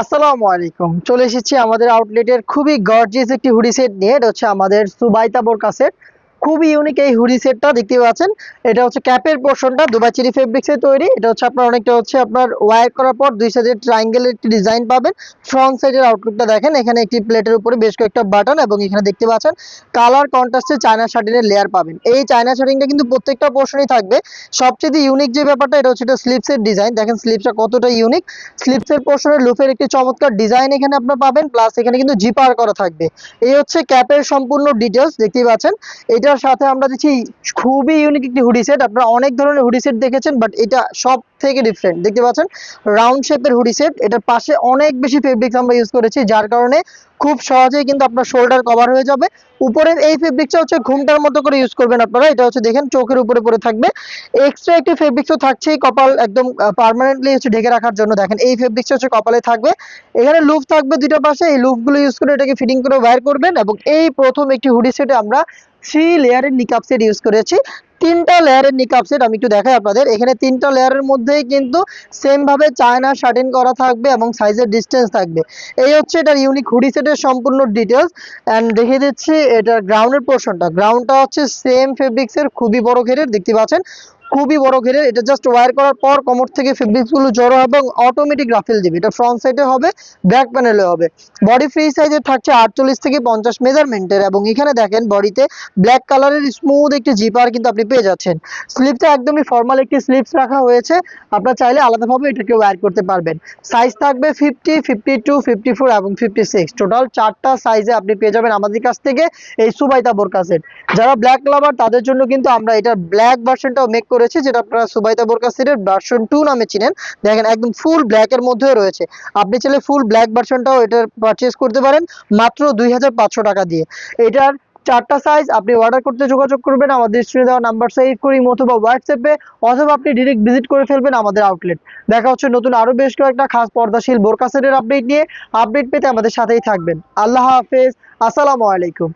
আসসালামু আলাইকুম। চলে এসেছি আমাদের আউটলেটের খুবই গর্জিয়াস একটি হুডি সেট নিয়ে। এটা হচ্ছে আমাদের সুবাইতা বোরকা সেট খুবই ইউনিক এই হুডি সেটটা দেখতে পাচ্ছেন। এটা হচ্ছে ক্যাপের পোর্শনটা দুবাই চিরি ফেব্রিক্সের তৈরি। এটা হচ্ছে আপনার অনেকটা হচ্ছে আপনার ওয়ার করার পর দুই সাইডের ট্রায়াঙ্গেলের একটি ডিজাইন পাবেন। ফ্রন্ট সাইডের আউটলুকটা দেখেন, এখানে একটি প্লেটের উপরে বেশ কয়েকটা বাটন এবং এখানে দেখতে পাচ্ছেন কালার কন্ট্রাস্টে চায়না শার্টিনের লেয়ার পাবেন। এই চায়না শার্টিংটা কিন্তু প্রত্যেকটা পোর্শনই থাকবে। সবচেয়ে ইউনিক যে ব্যাপারটা, এটা হচ্ছে এটা স্লিপসের ডিজাইন দেখেন স্লিপসটা কতটা ইউনিক স্লিপসের পোর্শনের লুফের একটি চমৎকার ডিজাইন এখানে আপনার পাবেন। প্লাস এখানে কিন্তু জিপার করা থাকবে। এই হচ্ছে ক্যাপের সম্পূর্ণ ডিটেলস দেখতেই পাচ্ছেন। এটার সাথে আমরা দিচ্ছি খুবই ইউনিক একটি হুডি সেট আপনারা অনেক ধরনের হুডি সেট দেখেছেন বাট এটা সব থেকে ডিফারেন্ট দেখতে পাচ্ছেন? রাউন্ড শেপের হুডি সেট এটার পাশে অনেক বেশি ফেব্রিক্স আমরা ইউজ করেছি, যার কারণে খুব সহজেই কিন্তু আপনার শোল্ডার কভার হয়ে যাবে। উপরের এই ফেব্রিক্সটা হচ্ছে ঘুমটার মতো করে ইউজ করবেন আপনারা। এটা হচ্ছে দেখেন, চোখের উপরে পরে থাকবে। এক্সট্রা একটি ফেব্রিক্সও থাকছেই কপাল একদম পার্মানেন্টলি হচ্ছে ঢেকে রাখার জন্য। দেখেন, এই ফেব্রিক্সটা হচ্ছে কপালে থাকবে। এখানে লুফ থাকবে দুটো পাশে। এই লুফগুলো ইউজ করে এটাকে ফিটিং করে ওয়্যার করবেন এবং এই প্রথম একটি হুডি সেটে আমরা থ্রি লেয়ারের নিকাপ সেট ইউজ করেছি। তিনটা লেয়ারের নিকাপ সেট আমি একটু দেখাই আপনাদের। এখানে তিনটা লেয়ারের মধ্যেই কিন্তু সেম ভাবে চায়না শার্টিন করা থাকবে এবং সাইজের ডিস্টেন্স থাকবে। এই হচ্ছে এটার ইউনিক হুডি সেটের সম্পূর্ণ ডিটেলস অ্যান্ড দেখিয়ে দিচ্ছি এটার গ্রাউন্ডের পোর্শনটা গ্রাউন্ডটা হচ্ছে সেম ফেব্রিক্সের খুবই বড় ঘেরের, দেখতে পাচ্ছেন? খুবই বড় ঘেরের এটা জাস্ট ওয়্যার করার পর কমর থেকে ফেব্রিক্সগুলো জড়ো হবে এবং অটোমেটিক রাফেল দিবে। এটা ফ্রন্ট সাইডে হবে ব্যাক প্যানেলে হবে। বডি ফ্রি সাইজের থাকছে আটচল্লিশ থেকে পঞ্চাশ মেজারমেন্টের এবং এখানে দেখেন বডিতে ব্ল্যাক কালারের স্মুথ একটি জিপার কিন্তু আপনি পেয়ে যাচ্ছেন। স্লিপটা একদমই ফর্মাল একটি স্লিপস রাখা হয়েছে। আপনার চাইলে আলাদাভাবে এটাকে ওয়ার করতে পারবেন। সাইজ থাকবে fifty fifty two fifty four এবং ফিফটি সিক্স টোটাল চারটা সাইজে আপনি পেয়ে যাবেন আমাদের কাছ থেকে এই সুবাইতা বোরকা সেট যারা ব্ল্যাক লাভার তাদের জন্য কিন্তু আমরা এটার ব্ল্যাক ভার্সনটাও মেক করেছি, যেটা আপনারা সুবাইতা বোরকা সেটের ভার্সন টু নামে চিনেন। দেখেন, একদম ফুল ব্ল্যাক এর মধ্যেও রয়েছে। আপনি চাইলে ফুল ব্ল্যাক ভার্সনটাও এটার পারচেজ করতে পারেন, মাত্র দুই হাজার পাঁচশো টাকা দিয়ে। এটার চারটা সাইজ আপনি অর্ডার করতে যোগাযোগ করবেন, আমাদের স্ক্রিনে দেওয়া নাম্বার সেভ করি অথবা হোয়াটসঅ্যাপে অথবা আপনি ডিরেক্ট ভিজিট করে ফেলবেন আমাদের আউটলেট দেখা হচ্ছে নতুন আরও বেশ কয়েকটা খাস পর্দাশীল বোরকা সেটের আপডেট নিয়ে আপডেট পেতে আমাদের সাথেই থাকবেন। আল্লাহ হাফেজ, আসসালামু আলাইকুম।